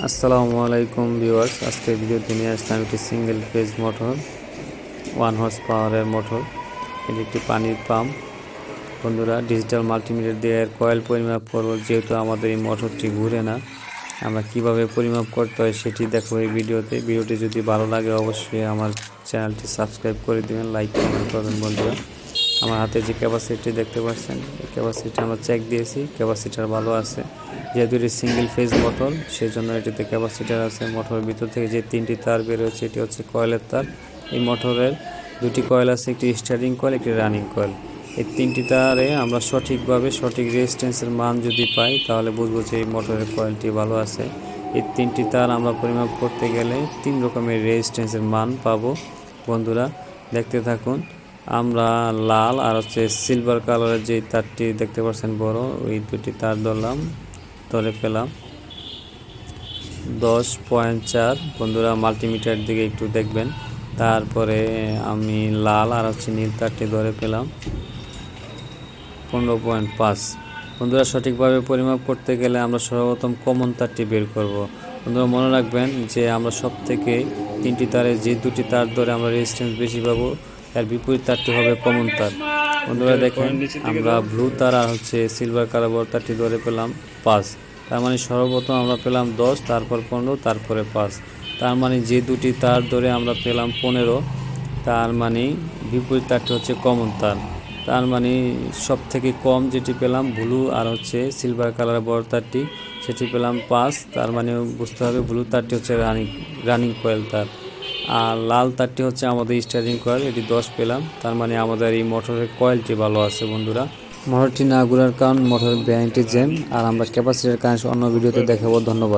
আসসালামু আলাইকুম ভিউয়ার্স, আজকে ভিডিওতে নিয়ে আসলাম একটি single phase motor one horse পাওয়ারের মোটর এটি একটি পানির পাম্প বন্ধুরা ডিজিটাল মাল্টিমিটার দিয়ে এর কয়েল পরিমাপ করব, যেহেতু আমাদের এই মোটরটি ঘুরে না। আমরা কীভাবে পরিমাপ করতে হয় সেটি দেখো এই ভিডিওতে। ভিডিওটি যদি ভালো লাগে, অবশ্যই আমার চ্যানেলটি সাবস্ক্রাইব করে দেবেন লাইক কমেন্ট করবেন বন্ধুরা। আমার হাতে যে ক্যাপাসিটি দেখতে পাচ্ছেন, এই ক্যাপাসিটি আমরা চেক দিয়েছি ক্যাপাসিটার ভালো আছে। যেহেতু এটি সিঙ্গেল ফেজ মোটর সেই জন্য এটিতে ক্যাপাসিটার আছে মোটরের ভিতর থেকে যে তিনটি তার বেরোচ্ছে এটি হচ্ছে কয়েলের তার। এই মোটরের দুটি কয়েল আছে, একটি স্টার্টিং কয়েল একটি রানিং কয়েল এই তিনটি তারে আমরা সঠিকভাবে, সঠিক রেজিস্ট্যান্সের মান যদি পাই, তাহলে বুঝব যে এই মোটরের কয়েলটি ভালো আছে। এই তিনটি তার আমরা পরিমাপ করতে গেলে তিন রকমের রেজিস্ট্যান্সের মান পাবো। বন্ধুরা, দেখতে থাকুন। আমরা লাল আর হচ্ছে সিলভার কালারের যে তারটি দেখতে পাচ্ছেন বড়, ওই দুটি তার ধরলাম, ধরে পেলাম। দশ পয়েন্ট চার, বন্ধুরা মাল্টিমিটার দিকে একটু দেখবেন। তারপরে আমি লাল আর হচ্ছে নীল তারটি ধরে পেলাম। পনেরো পয়েন্ট পাঁচ। বন্ধুরা সঠিকভাবে পরিমাপ করতে গেলে আমরা সর্বপ্রথম কমন তারটি বের করব। বন্ধুরা মনে রাখবেন যে আমরা সব থেকে তিনটি তারে যে দুটি তার ধরে আমরা রেজিস্ট্যান্স বেশি পাবো এর বিপরীত তারটি হবে কমন তার। বন্ধুরা দেখেন, আমরা ব্লু তার আর হচ্ছে সিলভার কালার তারটি ধরে পেলাম পাঁচ। তার মানে সর্বপ্রথম আমরা পেলাম দশ, তারপর পনেরো, তারপরে পাঁচ। তার মানে যে দুটি তার ধরে আমরা পেলাম পনেরো, তার মানে বিপরীত তারটি হচ্ছে কমন তার। তার মানে সব থেকে কম যেটি পেলাম ব্লু আর হচ্ছে সিলভার কালার বড় তারটি, সেটি পেলাম পাঁচ। তার মানে বুঝতে হবে ব্লু তারটি হচ্ছে রানিং রানিং কয়েল তার। আর লাল তারটি হচ্ছে আমাদের স্টার্টিং কয়েল এটি দশ পেলাম। তার মানে আমাদের এই মোটরের কয়েলটি ভালো আছে বন্ধুরা। মোটরটি না ঘুরার কারণ মোটরের ব্যাংকটি জ্যাম, আর আমরা ক্যাপাসিটির কারণে অন্য ভিডিওতে দেখাবো। ধন্যবাদ।